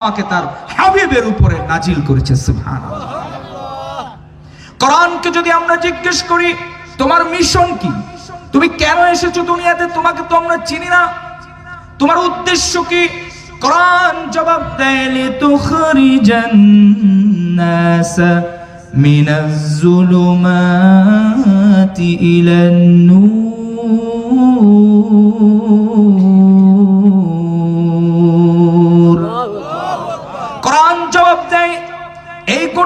আমাকে তার হাবিবের উপরে নাজিল করেছে সুবহান কোরআনকে যদি আমরা জিজ্ঞেস করি, তোমার মিশন কি? তুমি কেন এসেছ দুনিয়াতে? তোমাকে তো আমরা চিনি না। তোমার উদ্দেশ্য কি? কোরআন জবাব দেয় লিতুখরিজান নাস মিনাজ জুলুমাতি ইলান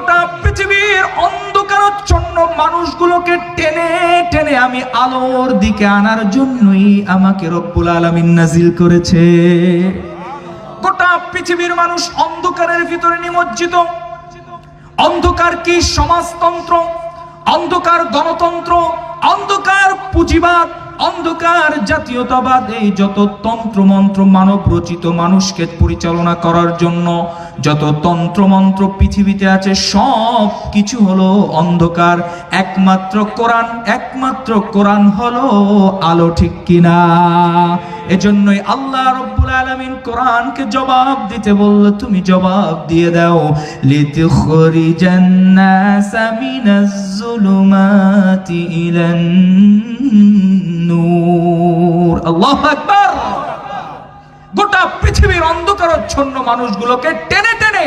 গোটা পৃথিবীর অন্ধকারাচ্ছন্ন মানুষগুলোকে টেনে টেনে আমি আলোর দিকে আনার জন্যই আমাকে রব্বুল আলামিন নাজিল করেছে। গোটা পৃথিবীর মানুষ অন্ধকারের ভিতরে নিমজ্জিত। অন্ধকার কি সমাজতন্ত্র? অন্ধকার গণতন্ত্র? অন্ধকার পুঁজিবাদ? অন্ধকার জাতীয়তাবাদ? এই যত তন্ত্র মন্ত্র মানব রচিত মানুষকে পরিচালনা করার জন্য যত তন্ত্র মন্ত্র পৃথিবীতে আছে, সব কিছু হলো অন্ধকার। একমাত্র কোরআন একমাত্র কোরআন হলো আলো, ঠিক কিনা? এজন্যই আল্লাহ রব্বুল আলামিন কোরআনকে জবাব দিতে বলল, তুমি জবাব দিয়ে দাও লিতুখরিজান নাসা নূর আল্লাহু আকবার গোটা পৃথিবীর অন্ধকারচ্ছন্ন মানুষগুলোকে টেনে টেনে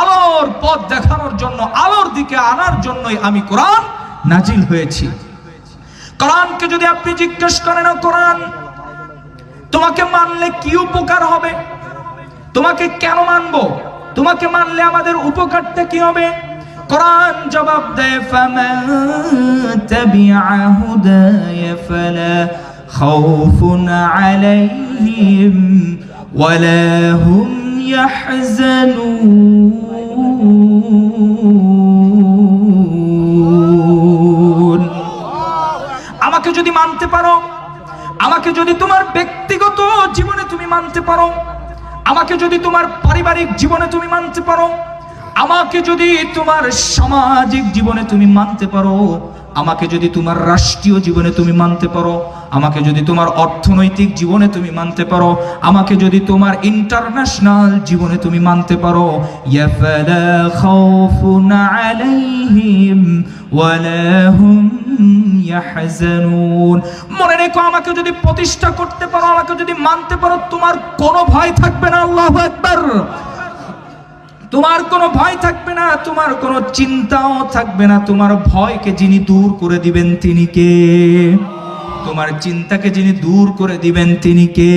আলোর পথ দেখানোর জন্য, আলোর দিকে আনার জন্যই আমি কোরআন নাজিল হয়েছি। কোরআনকে যদি আপনি জিজ্ঞেস করেন কোরআন, তোমাকে মানলে কি উপকার হবে? তোমাকে কেন মানবো? তোমাকে মানলে আমাদের উপকারটা কি হবে? কোরআন জবাব দেয় ফামান তাবিআ হুদায়া ফালা খাউফুন আলাইহিম ওয়ালা হুম ইয়াহজানুন আমাকে যদি মানতে পারো, আমাকে যদি তোমার ব্যক্তিগত জীবনে তুমি মানতে পারো, আমাকে যদি তোমার পারিবারিক জীবনে তুমি মানতে পারো, আমাকে যদি তোমার সামাজিক জীবনে তুমি মানতে পারো, আমাকে যদি তোমার রাষ্ট্রীয় জীবনে তুমি মানতে পারো আমাকে যদি তোমার অর্থনৈতিক জীবনে তুমি মানতে পারো, আমাকে যদি তোমার ইন্টারন্যাশনাল জীবনে তুমি মানতে পারো মনে রেখো, আমাকে যদি প্রতিষ্ঠা করতে পারো, আমাকে যদি মানতে পারো, তোমার কোনো ভয় থাকবে না, আল্লাহু আকবার। তোমার কোনো ভয় থাকবে না, তোমার কোনো চিন্তাও থাকবে না, তোমার ভয়কে যিনি দূর করে দিবেন তিনি কে? তোমার চিন্তাকে যিনি দূর করে দিবেন, তিনি কে?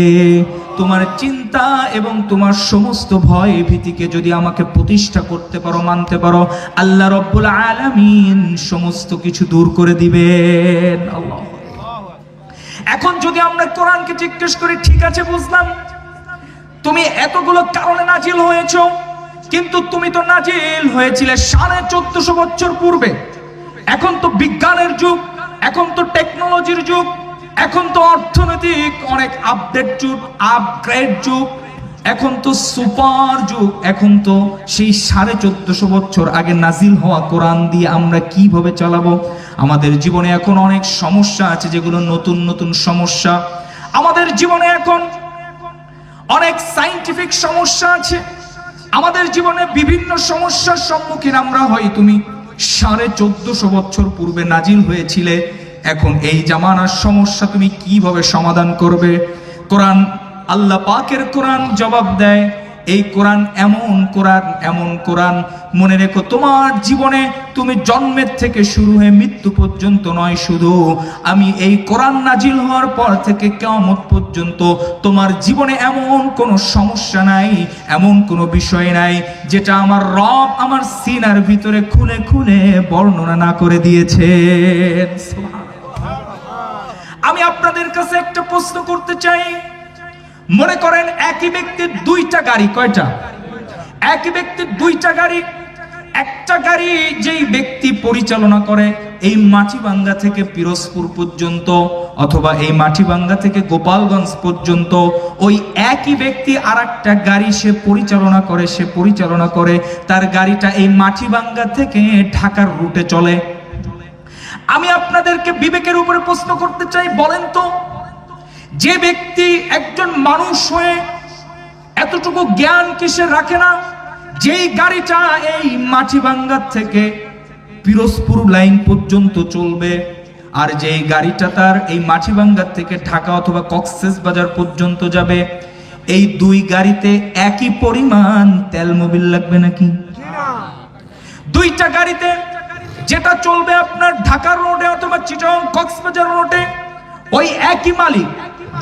তোমার চিন্তা এবং তোমার সমস্ত ভয় ভীতিকে যদি আমাকে প্রতিষ্ঠা করতে পারো, মানতে পারো, আল্লাহ রব্বুল আলামিন সমস্ত কিছু দূর করে দিবেন। এখন যদি আমরা কোরআনকে জিজ্ঞেস করি, ঠিক আছে, বুঝলাম। তুমি এতগুলো কারণে নাজিল হয়েছো, কিন্তু তুমি তো নাজিল হয়েছিলে সাড়ে চোদ্দশো বছর পূর্বে। এখন তো বিজ্ঞানের যুগ। এখন তো টেকনোলজির যুগ, এখন তো অর্থনৈতিক অনেক আপডেট যুগ আপগ্রেড যুগ, এখন তো সুপার যুগ, এখন তো সেই সাড়ে চোদ্দশো বছর আগে নাজিল হওয়া কোরআন দিয়ে আমরা কীভাবে চালাবো? আমাদের জীবনে এখন অনেক সমস্যা আছে যেগুলো নতুন নতুন সমস্যা। আমাদের জীবনে এখন অনেক সাইন্টিফিক সমস্যা আছে। আমাদের জীবনে বিভিন্ন সমস্যার সম্মুখীন আমরা হই তুমি। সাড়ে চোদ্দশো বছর পূর্বে নাজিল হয়েছিলে। এখন এই জামানার সমস্যা তুমি কীভাবে সমাধান করবে? কোরআন, আল্লাহ পাকের কোরআন জবাব দেয় এই কোরআন এমন কোরআন এমন কোরআন। মনে রেখো, তোমার জীবনে তুমি জন্মের থেকে শুরু হয়ে মৃত্যু পর্যন্ত নয় শুধু। আমি এই কোরআন নাজিল হওয়ার পর থেকে কেমন পর্যন্ত তোমার জীবনে এমন কোনো সমস্যা নাই, এমন কোনো বিষয় নাই, যেটা আমার রব আমার সিনার ভিতরে খুলে খুলে বর্ণনা না করে দিয়েছে। আমি আপনাদের কাছে একটা প্রশ্ন করতে চাই। মনে করেন একই ব্যক্তির দুইটা গাড়ি, কয়টা? একই ব্যক্তির দুইটা গাড়ি, একটা গাড়ি যেই ব্যক্তি পরিচালনা করে এই মাটিবাঙ্গা থেকে পিরোজপুর পর্যন্ত অথবা এই মাটিবাঙ্গা থেকে গোপালগঞ্জ পর্যন্ত, ওই একই ব্যক্তি আর একটা গাড়ি সে পরিচালনা করে, সে পরিচালনা করে, তার গাড়িটা এই মাটিবাঙ্গা থেকে ঢাকার রুটে চলে। আমি আপনাদেরকে বিবেকের উপরে প্রশ্ন করতে চাই, বলেন তো। যে ব্যক্তি একজন মানুষ হয়ে এতটুকু জ্ঞান কিসের রাখে না, যেই গাড়িটা এই মাটিভাঙ্গার থেকে পিরোজপুর লাইন পর্যন্ত চলবে, আর যেই গাড়িটা তার এই মাটিভাঙ্গার থেকে ঢাকা অথবা কক্সেস বাজার পর্যন্ত যাবে, এই দুই গাড়িতে একই পরিমাণ তেল মোবিল লাগবে নাকি? দুইটা গাড়িতে যেটা চলবে আপনার ঢাকা রোডে অথবা চিটং কক্সবাজার রোডে, ওই একই মালিক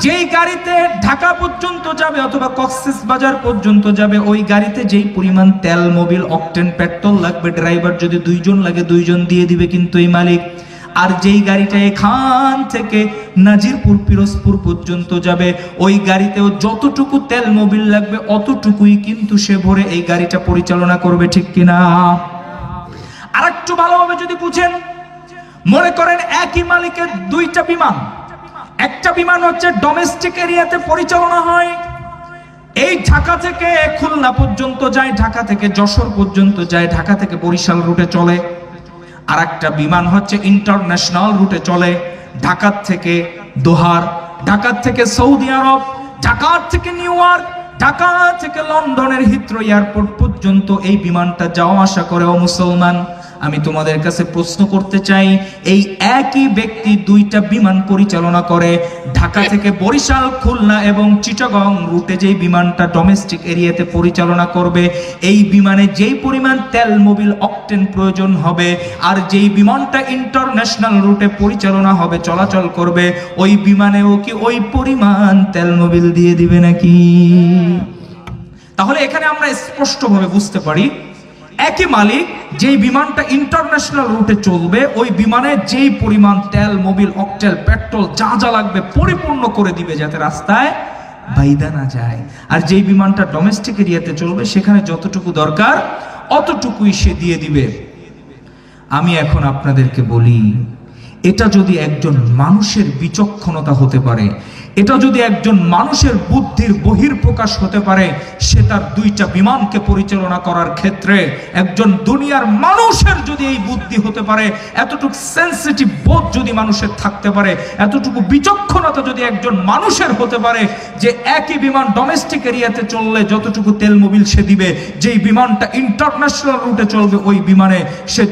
যেই গাড়িতে ঢাকা পর্যন্ত যাবে অথবা কক্সেস বাজার পর্যন্ত যাবে, ওই গাড়িতে যেই পরিমাণ তেল, মোবিল, অকটেন, পেট্রোল লাগবে, ড্রাইভার যদি দুইজন লাগে, দুইজন দিয়ে দিবে কিন্তু এই মালিক। আর যেই গাড়িটা এখান থেকে নাজিরপুর, পিরোজপুর পর্যন্ত যাবে, ওই গাড়িতেও যতটুকু তেল, মোবিল লাগবে, অতটুকুই কিন্তু সে ভরে এই গাড়িটা পরিচালনা করবে, ঠিক কিনা? আর একটু ভালোভাবে যদি বুঝেন, মনে করেন একই মালিকের দুইটা বিমান। একটা বিমান হচ্ছে ডোমেস্টিক এরিয়াতে পরিচালনা হয়। এই ঢাকা থেকে খুলনা পর্যন্ত যায়, ঢাকা থেকে যশোর পর্যন্ত যায়, ঢাকা থেকে বরিশাল রুটে চলে। আর একটা বিমান হচ্ছে ইন্টারন্যাশনাল রুটে চলে ঢাকার থেকে দোহার ঢাকার থেকে সৌদি আরব ঢাকার থেকে নিউ ইয়র্ক, ঢাকা থেকে লন্ডনের হিথ্রো এয়ারপোর্ট পর্যন্ত এই বিমানটা যাওয়া আসা করে ও মুসলমান। আমি তোমাদের কাছে প্রশ্ন করতে চাই, এই একই ব্যক্তি দুইটা বিমান পরিচালনা করে। ঢাকা থেকে বরিশাল, খুলনা এবং চিটাগং রুটে যেই বিমানটা ডোমেস্টিক এরিয়াতে পরিচালনা করবে, এই বিমানে যেই পরিমাণ তেল মোবিল অকটেন প্রয়োজন হবে, আর যেই বিমানটা ইন্টারন্যাশনাল রুটে পরিচালনা হবে, চলাচল করবে, ওই বিমানেও কি ওই পরিমাণ তেল মোবিল দিয়ে দিবে নাকি? তাহলে এখানে আমরা স্পষ্টভাবে বুঝতে পারি একই মালিক, যেই বিমানটা ইন্টারন্যাশনাল রুটে চলবে, ওই বিমানে যেই পরিমাণ তেল, মোবিল, অকটেল, পেট্রোল যা যা লাগবে পরিপূর্ণ করে দিবে যাতে রাস্তায় বাইদা না যায়। আর যেই বিমানটা ডোমেস্টিক এরিয়াতে চলবে, সেখানে যতটুকু দরকার, অতটুকুই সে দিয়ে দিবে। আমি এখন আপনাদেরকে বলি, এটা যদি একজন মানুষের বিচক্ষণতা হতে পারে এটা যদি একজন মানুষের বুদ্ধির বহির প্রকাশ হতে পারে, সে তার দুইটা বিমানকে পরিচালনা করার ক্ষেত্রে একজন দুনিয়ার মানুষের যদি এই বুদ্ধি হতে পারে, এতটুকু সেন্সিটিভ বোধ যদি মানুষের থাকতে পারে, এতটুকু বিচক্ষণতা যদি একজন মানুষের হতে পারে যে একই বিমান ডোমেস্টিক এরিয়াতে চললে যতটুকু তেল মোবিল সে দিবে, যেই বিমানটা ইন্টারন্যাশনাল রুটে চলবে, ওই বিমানে সে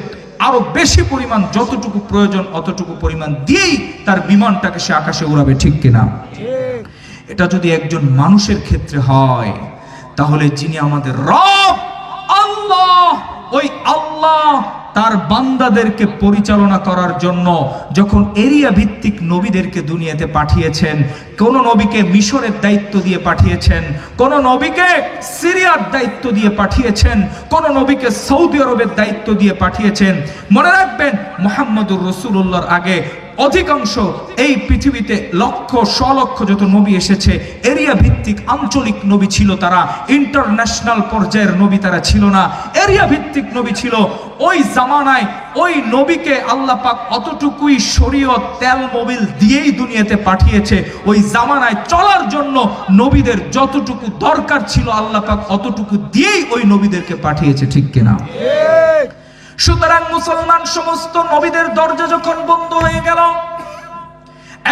আরও বেশি পরিমাণ যতটুকু প্রয়োজন, অতটুকু পরিমাণ দিয়েই তার বিমানটাকে সে আকাশে উড়াবে, ঠিক কিনা? এটা যদি একজন মানুষের ক্ষেত্রে হয়, তাহলে যিনি আমাদের রব, আল্লাহ, ওই আল্লাহ তার বান্দাদেরকে পরিচালনা করার জন্য যখন এরিয়া ভিত্তিক নবীদেরকে দুনিয়াতে পাঠিয়েছেন, কোন নবীকে মিশরের দায়িত্ব দিয়ে পাঠিয়েছেন, কোন নবীকে সিরিয়ার দায়িত্ব দিয়ে পাঠিয়েছেন, কোন নবীকে সৌদি আরবের দায়িত্ব দিয়ে পাঠিয়েছেন, মনে রাখবেন, মোহাম্মদুর রসুল্লাহর আগে অধিকাংশ এই পৃথিবীতে লক্ষ লক্ষ যত নবী এসেছে এরিয়া ভিত্তিক আঞ্চলিক নবী ছিল তারা, ইন্টারন্যাশনাল পর্যায়ের নবী তারা ছিল না। এরিয়া ভিত্তিক নবী ছিল ওই জামানায়, ওই নবীকে আল্লাহ পাক অতটুকুই শরীয়ত তেল মোবিল দিয়েই দুনিয়াতে পাঠিয়েছে। ওই জামানায় চলার জন্য নবীদের যতটুকু দরকার ছিল, আল্লাহ পাক অতটুকু দিয়েই ওই নবীদেরকে পাঠিয়েছে, ঠিক কিনা? সুতরাং মুসলমান সমস্ত নবীদের দরজা যখন বন্ধ হয়ে গেল,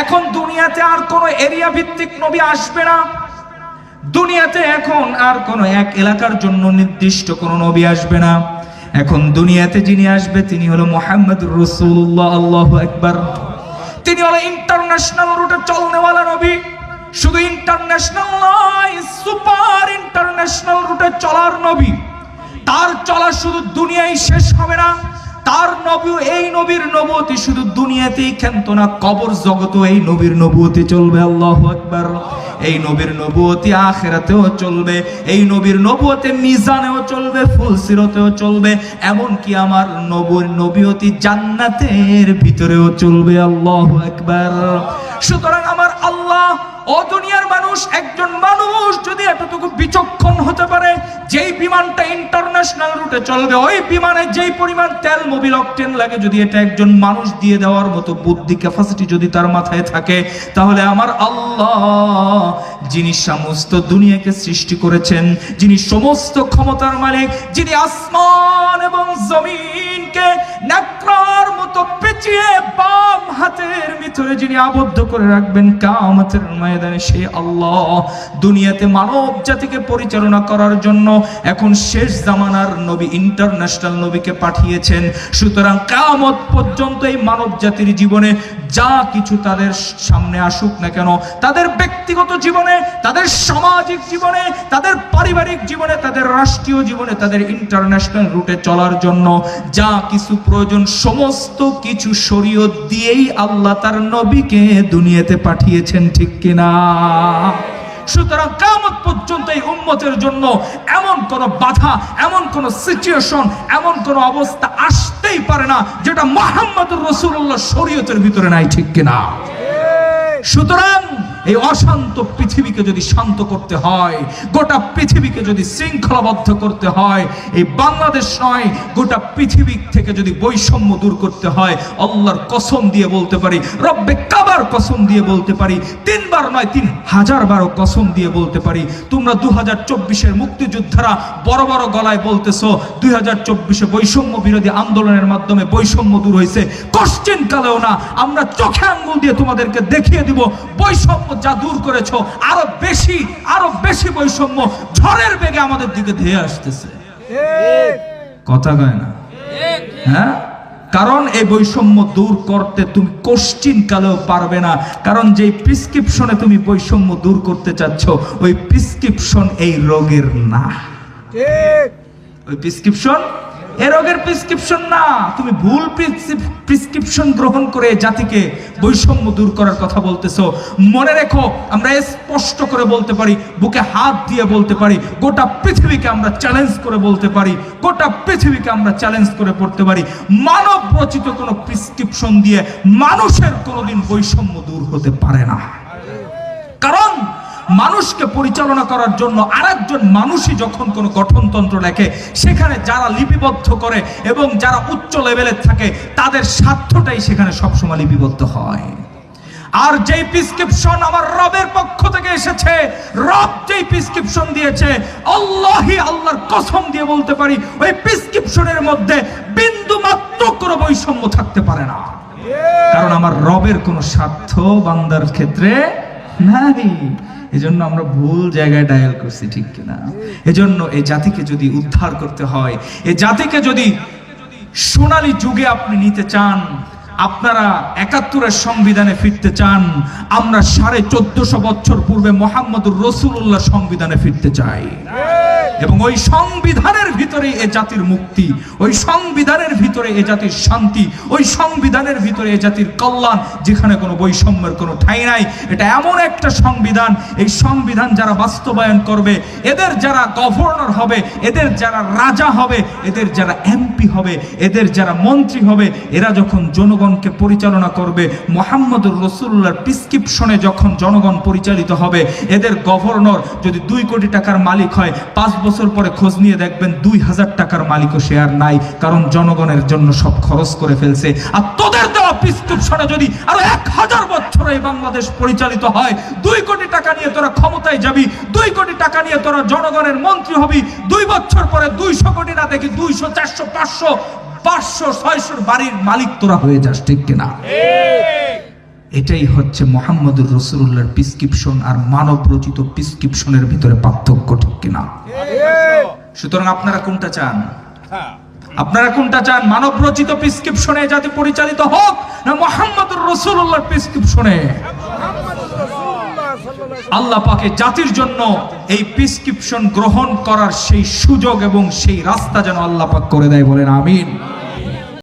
এখন দুনিয়াতে আর কোনো এরিয়া ভিত্তিক নবী আসবে না। দুনিয়াতে এখন আর কোনো এক এলাকার জন্য নির্দিষ্ট কোনো নবী আসবে না। এখন দুনিয়াতে যিনি আসবে, তিনি হলো মোহাম্মদ রসুল্লাহ আল্লাহ একবার তিনি হলো ইন্টারন্যাশনাল রুটে চলনেওয়ালা নবী। শুধু ইন্টারন্যাশনাল নয়, সুপার ইন্টারন্যাশনাল রুটে চলার নবী। তার চলা শুধু দুনিয়ায় শেষ হবে না। তার নবী, এই নবীর নবতি শুধু দুনিয়াতেই খেন্ত না, কবর জগত এই নবীর নবতি চলবে, আল্লাহ একবার এই নবীর নবতি আখেরাতেও চলবে, এই নবীর নবতে মিজানেও চলবে ফুলসিরতেও চলবে এমন কি আমার নবীর নবীতি জান্নাতের ভিতরেও চলবে, আল্লাহ একবার সুতরাং আমার ও দুনিয়ার মানুষ, একজন মানুষ যদি এতটুকু বিচক্ষণ হতে পারে, যেই বিমানটা ইন্টারন্যাশনাল রুটে চলবে, ওই বিমানে যেই পরিমাণ তেল মোবিল অকটেন লাগে, যদি এটা একজন মানুষ দিয়ে দেওয়ার মতো বুদ্ধি ক্যাপাসিটি যদি তার মাথায় থাকে, তাহলে আমার আল্লাহ যিনি সমস্ত দুনিয়াকে সৃষ্টি করেছেন, যিনি সমস্ত ক্ষমতার মালিক, যিনি আসমান এবং জমিনকে নেত্রার মতো মতো পেঁচিয়ে বাম হাতের ভিতরে যিনি আবদ্ধ করে রাখবেন কামতের ময়দানে সেই আল্লাহ। দুনিয়াতে মানব জাতিকে পরিচালনা করার জন্য এখন শেষ জামানার নবী ইন্টারন্যাশনাল নবীকে পাঠিয়েছেন। সুতরাং কামত পর্যন্ত এই মানব জাতির জীবনে যা কিছু তাদের সামনে আসুক না কেন, তাদের ব্যক্তিগত জীবনে, তাদের সামাজিক জীবনে, তাদের পারিবারিক জীবনে, তাদের রাষ্ট্রীয় জীবনে, তাদের ইন্টারন্যাশনাল রুটে চলার জন্য যা কিছু প্রয়োজন, সমস্ত কিছু শরীয়ত দিয়েই আল্লাহ তার নবীকে দুনিয়াতে পাঠিয়েছেন, ঠিক কিনা? সুতরাং কামত পর্যন্ত এই উম্মতের জন্য এমন কোন বাধা, এমন কোন সিচুয়েশন এমন কোন অবস্থা আসতেই পারে না যেটা মোহাম্মদ রসুল্লাহ শরীয়তের ভিতরে নাই, ঠিক কিনা? সুতরাং এই অশান্ত পৃথিবীকে যদি শান্ত করতে হয়, গোটা পৃথিবীকে যদি শৃঙ্খলাবদ্ধ করতে হয়, এই বাংলাদেশ নয়, গোটা পৃথিবী থেকে যদি বৈষম্য দূর করতে হয়, আল্লাহর কসম দিয়ে বলতে পারি, রব্বে কাবার কসম দিয়ে বলতে পারি, তিনবার নয়, তিন হাজার বারো কসম দিয়ে বলতে পারি, তোমরা দু হাজার চব্বিশের মুক্তিযোদ্ধারা বড় বড় গলায় বলতেছো দুই হাজার চব্বিশে বৈষম্য বিরোধী আন্দোলনের মাধ্যমে বৈষম্য দূর হয়েছে। কোশ্চেন কালেও না, আমরা চোখে আঙ্গুল দিয়ে তোমাদেরকে দেখিয়ে দিব, বৈষম্য যা দূর করেছ আরও বেশি আরও বেশি বৈষম্য ঝড়ের বেগে আমাদের দিকে ধেয়ে আসতেছে। কথা কয় না? হ্যাঁ? কারণ এই বৈষম্য দূর করতে তুমি কোশ্চিন কালেও পারবে না। কারণ যেই প্রিসক্রিপশনে তুমি বৈষম্য দূর করতে চাচ্ছ ওই প্রিসক্রিপশন এই রোগের না। ওই প্রিসক্রিপশন এ রোগের প্রিসক্রিপশন না। তুমি ভুল প্রিসক্রিপশন গ্রহণ করে জাতিকে বৈষম্য দূর করার কথা বলতেছো। মনে রেখো, আমরা স্পষ্ট করে বলতে পারি, বুকে হাত দিয়ে বলতে পারি, গোটা পৃথিবীকে আমরা চ্যালেঞ্জ করে বলতে পারি, গোটা পৃথিবীকে আমরা চ্যালেঞ্জ করে পড়তে পারি। মানব রচিত কোনো প্রিসক্রিপশন দিয়ে মানুষের কোনোদিন বৈষম্য দূর হতে পারে না। মানুষকে পরিচালনা করার জন্য আরেকজন মানুষই যখন কোনো গঠনতন্ত্র লেখে, সেখানে যারা লিপিবদ্ধ করে এবং যারা উচ্চ লেভেলের থাকে, তাদের স্বার্থটাই সেখানে সবসময় লিপিবদ্ধ হয়। আর যেই প্রিসক্রিপশন আমার রবের পক্ষ থেকে এসেছে, রব যেই প্রিসক্রিপশন দিয়েছে আল্লাহি আল্লাহর কসম দিয়ে বলতে পারি, ওই প্রিসক্রিপশনের মধ্যে বিন্দু মাত্র কোনো বৈষম্য থাকতে পারে না। কারণ আমার রবের কোনো স্বার্থ বান্দার ক্ষেত্রে নাই। এজন্য আমরা ভুল জায়গায় ডায়াল করছি, ঠিক কিনা? এজন্য এই জাতিকে যদি উদ্ধার করতে হয়, এই জাতিকে যদি সোনালী যুগে আপনি নিতে চান, আপনারা একাত্তরের সংবিধানে ফিরতে চান, আমরা সাড়ে চোদ্দশো বছর পূর্বে মোহাম্মদুর রসুল্লাহ সংবিধানে ফিরতে চাই। এবং ওই সংবিধানের ভিতরে এ জাতির মুক্তি, ওই সংবিধানের ভিতরে এ জাতির শান্তি, ওই সংবিধানের ভিতরে এ জাতির কল্যাণ, যেখানে কোনো বৈষম্যের কোনো ঠাঁই নাই। এটা এমন একটা সংবিধান, এই সংবিধান যারা বাস্তবায়ন করবে, এদের যারা গভর্নর হবে, এদের যারা রাজা হবে, এদের যারা এমপি হবে, এদের যারা মন্ত্রী হবে, এরা যখন জনগণকে পরিচালনা করবে, মোহাম্মদুর রসুল্লাহর প্রিসক্রিপশনে যখন জনগণ পরিচালিত হবে, এদের গভর্নর যদি দুই কোটি টাকার মালিক হয়, পাঁচ বছর পরে খোঁজ নিয়ে দেখবেন দুই হাজার টাকার মালিকও শেয়ার নাই, কারণ জনগণের জন্য সব খরচ করে ফেলছে। আর তোদের দেওয়া প্রিসক্রিপশনে যদি আরও এক হাজার বছর এই বাংলাদেশ পরিচালিত হয়, দুই কোটি টাকা নিয়ে তোরা ক্ষমতায় যাবি, দুই কোটি টাকা নিয়ে তোরা জনগণের মন্ত্রী হবি, দুই বছর পরে দুইশো কোটি না দেখি দুইশো, চারশো, পাঁচশো পাঁচশো, ছয়শোর বাড়ির মালিক তোরা হয়ে যাস, ঠিক কিনা? এটাই হচ্ছে মোহাম্মদুর রসুল্লাহর প্রিসক্রিপশন আর মানব রচিত প্রিসক্রিপশনের ভিতরে পার্থক্য ঠিক কিনা? সুতরাং আপনারা কোনটা চান? আপনারা কোনটা চান? মানব রচিত প্রিসক্রিপশনে যাতে পরিচালিত হোক না মোহাম্মদুর রসুল্লাহর প্রিসক্রিপশনে আল্লাহ পাকে জাতির জন্য এই প্রিসক্রিপশন গ্রহণ করার সেই সুযোগ এবং সেই রাস্তা যেন আল্লাহ পাক করে দেয় বলেন, আমিন।